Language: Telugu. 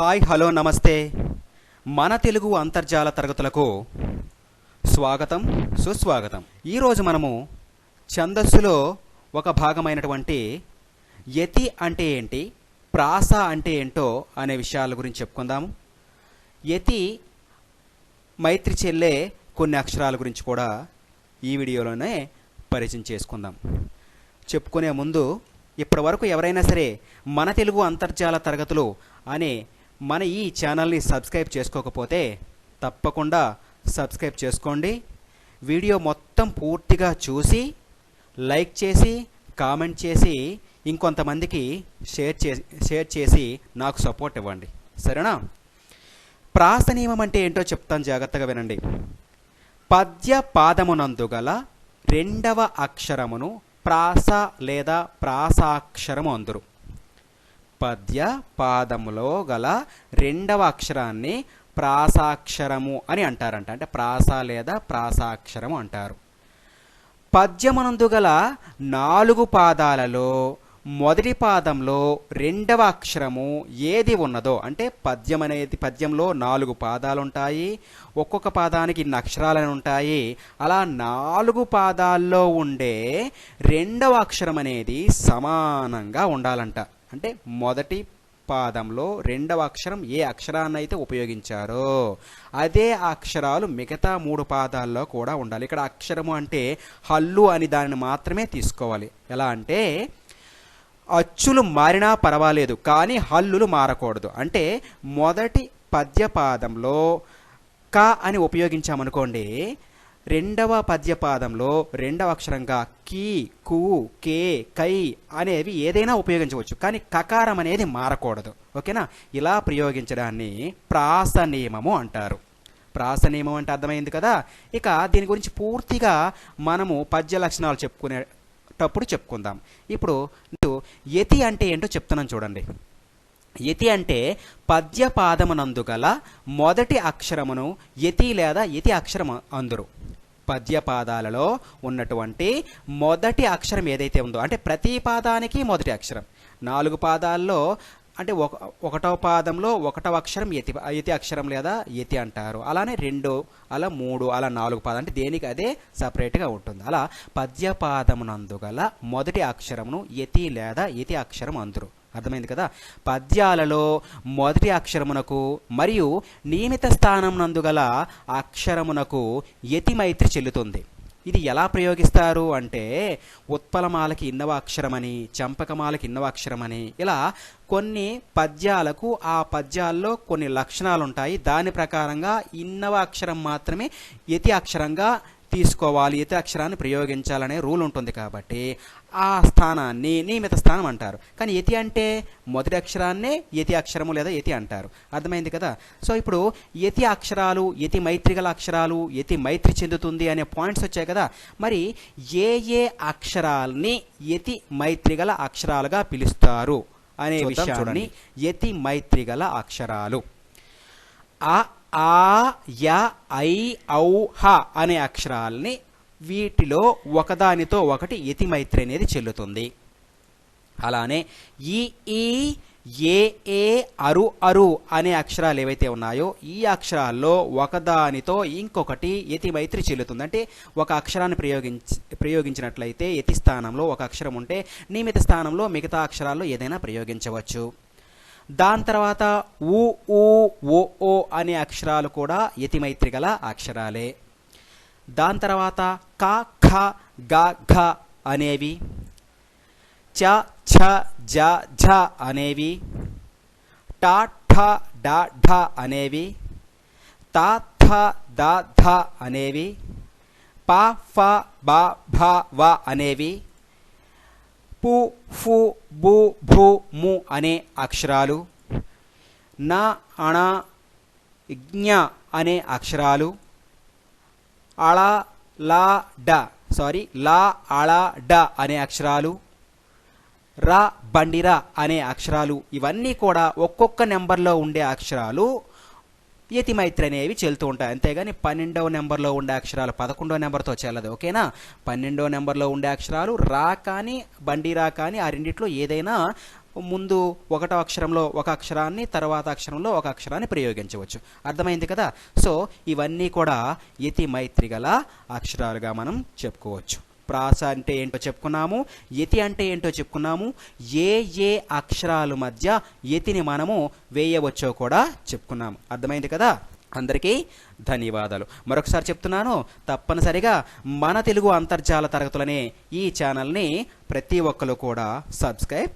హాయ్ హలో నమస్తే. మన తెలుగు అంతర్జాల తరగతులకు స్వాగతం సుస్వాగతం. ఈరోజు మనము ఛందస్సులో ఒక భాగమైనటువంటి యతి అంటే ఏంటి ప్రాస అంటే ఏంటో అనే విషయాల గురించి చెప్పుకుందాము. యతి మైత్రి చెల్లే కొన్ని అక్షరాల గురించి కూడా ఈ వీడియోలోనే పరిచయం చేసుకుందాం. చెప్పుకునే ముందు ఇప్పటి వరకు ఎవరైనా సరే మన తెలుగు అంతర్జాల తరగతులు అనే మన ఈ ఛానల్ని సబ్స్క్రైబ్ చేసుకోకపోతే తప్పకుండా సబ్స్క్రైబ్ చేసుకోండి. వీడియో మొత్తం పూర్తిగా చూసి లైక్ చేసి కామెంట్ చేసి ఇంకొంతమందికి షేర్ చే షేర్ చేసి నాకు సపోర్ట్ ఇవ్వండి. సరేనా? ప్రాస నియమం అంటే ఏంటో చెప్తాను జాగ్రత్తగా వినండి. పద్య పాదమునందు గల రెండవ అక్షరమును ప్రాస లేదా ప్రాసాక్షరము అందురు. పద్య పాదములో గల రెండవ అక్షరాన్ని ప్రాసాక్షరము అని అంటారంట. అంటే ప్రాస లేదా ప్రాసాక్షరము అంటారు. పద్యమునందు గల నాలుగు పాదాలలో మొదటి పాదంలో రెండవ అక్షరము ఏది ఉన్నదో అంటే పద్యం అనేది పద్యంలో నాలుగు పాదాలు ఉంటాయి ఒక్కొక్క పాదానికి ఇన్ని అక్షరాలు ఉంటాయి అలా నాలుగు పాదాల్లో ఉండే రెండవ అక్షరం అనేది సమానంగా ఉండాలంట. అంటే మొదటి పాదంలో రెండవ అక్షరం ఏ అక్షరాన్ని అయితే ఉపయోగించారో అదే అక్షరాలు మిగతా మూడు పాదాల్లో కూడా ఉండాలి. ఇక్కడ అక్షరము అంటే హల్లు అని దానిని మాత్రమే తీసుకోవాలి. ఎలా అంటే అచ్చులు మారినా పర్వాలేదు కానీ హల్లులు మారకూడదు. అంటే మొదటి పద్యపాదంలో క అని ఉపయోగించామనుకోండి రెండవ పద్యపాదంలో రెండవ అక్షరంగా కీ కు కే కై అనేవి ఏదైనా ఉపయోగించవచ్చు. కానీ కకారం అనేది మారకూడదు. ఓకేనా? ఇలా ప్రయోగించడాన్ని ప్రాస నియమము అంటారు. ప్రాస నియమం అంటే అర్థమైంది కదా? ఇక దీని గురించి పూర్తిగా మనము పద్య లక్షణాలు చెప్పుకునేటప్పుడు చెప్పుకుందాం. ఇప్పుడు యతి అంటే ఏంటో చెప్తున్నాను చూడండి. యతి అంటే పద్యపాదమునందు గల మొదటి అక్షరమును యతి లేదా యతి అక్షరము అందురు. పద్యపాదాలలో ఉన్నటువంటి మొదటి అక్షరం ఏదైతే ఉందో అంటే ప్రతి పాదానికి మొదటి అక్షరం. నాలుగు పాదాల్లో అంటే ఒక ఒకటవ పాదంలో ఒకటవ అక్షరం యతి యతి అక్షరం లేదా యతి అంటారు. అలానే రెండు అలా మూడు అలా నాలుగు పాదం అంటే దేనికి అదే సపరేట్గా ఉంటుంది. అలా పద్యపాదమునందు గల మొదటి అక్షరమును యతి లేదా యతి అక్షరం అందురు. అర్థమైంది కదా? పద్యాలలో మొదటి అక్షరమునకు మరియు నియమిత స్థానమునందు గల అక్షరమునకు యతి మైత్రి చెల్లుతుంది. ఇది ఎలా ప్రయోగిస్తారు అంటే ఉత్పలమాలకి ఇన్నవ అక్షరమని చంపకమాలకి ఇన్నవ అక్షరమని ఇలా కొన్ని పద్యాలకు ఆ పద్యాల్లో కొన్ని లక్షణాలు ఉంటాయి దాని ప్రకారంగా ఇన్నవ అక్షరం మాత్రమే యతి అక్షరంగా తీసుకోవాలి. యతి అక్షరాన్ని ప్రయోగించాలనే రూల్ ఉంటుంది కాబట్టి ఆ స్థానాన్ని నియమిత స్థానం అంటారు. కానీ యతి అంటే మొదటి అక్షరాన్నే యతి అక్షరము లేదా యతి అంటారు. అర్థమైంది కదా? సో ఇప్పుడు యతి అక్షరాలు యతి మైత్రి గల అక్షరాలు యతి మైత్రి చెందుతుంది అనే పాయింట్స్ వచ్చాయి కదా? మరి ఏ ఏ అక్షరాల్ని యతి మైత్రి గల అక్షరాలుగా పిలుస్తారు అనే విషయాన్ని. యతి మైత్రి గల అక్షరాలు. ఆ ఆ య ఐ ఔ హ అనే అక్షరాల్ని వీటిలో ఒకదానితో ఒకటి యతిమైత్రి అనేది చెల్లుతుంది. అలానే ఈ ఈ ఏ ఏ అరు అరు అనే అక్షరాలు ఏవైతే ఉన్నాయో ఈ అక్షరాల్లో ఒకదానితో ఇంకొకటి యతి మైత్రి చెల్లుతుంది. అంటే ఒక అక్షరాన్ని ప్రయోగించి ప్రయోగించినట్లయితే యతి స్థానంలో ఒక అక్షరం ఉంటే నియమిత స్థానంలో మిగతా అక్షరాల్లో ఏదైనా ప్రయోగించవచ్చు. దాని తర్వాత ఊ ఊ ఓ ఓ అనే అక్షరాలు కూడా యతిమైత్రి గల అక్షరాలే. దాని తర్వాత క ఖ గ ఘ అనేవి చ ఛ జ ఝ అనేవి ట ఠ డ ఢ అనేవి త థ ద ధ అనేవి ప ఫ బ భ వ అనేవి పు ఫు బు భు ము అనే అక్షరాలు న అణ జ్ఞ అనే అక్షరాలు అళ లా డ. సారీ లా అళ డ అనే అక్షరాలు. ర బండిర అనే అక్షరాలు. ఇవన్నీ కూడా ఒక్కొక్క నెంబర్లో ఉండే అక్షరాలు యతిమైత్రి అనేవి చెల్తూ ఉంటాయి. అంతేగాని పన్నెండవ నెంబర్లో ఉండే అక్షరాలు పదకొండవ నెంబర్తో చెల్లదు ఓకేనా? పన్నెండవ నెంబర్లో ఉండే అక్షరాలు రా కానీ బండి రా కానీ ఆ రెండిట్లో ఏదైనా ముందు ఒకటో అక్షరంలో ఒక అక్షరాన్ని తర్వాత అక్షరంలో ఒక అక్షరాన్ని ప్రయోగించవచ్చు. అర్థమైంది కదా? సో ఇవన్నీ కూడా యతి మైత్రి గల అక్షరాలుగా మనం చెప్పుకోవచ్చు. ప్రాస అంటే ఏంటో చెప్పుకున్నాము యతి అంటే ఏంటో చెప్పుకున్నాము ఏ ఏ అక్షరాలు మధ్య యతిని మనము వేయవచ్చో కూడా చెప్పుకున్నాము. అర్థమైంది కదా? అందరికీ ధన్యవాదాలు. మరొకసారి చెప్తున్నాను తప్పనిసరిగా మన తెలుగు అంతర్జాల తరగతులనే ఈ ఛానల్ని ప్రతి ఒక్కరు కూడా సబ్స్క్రైబ్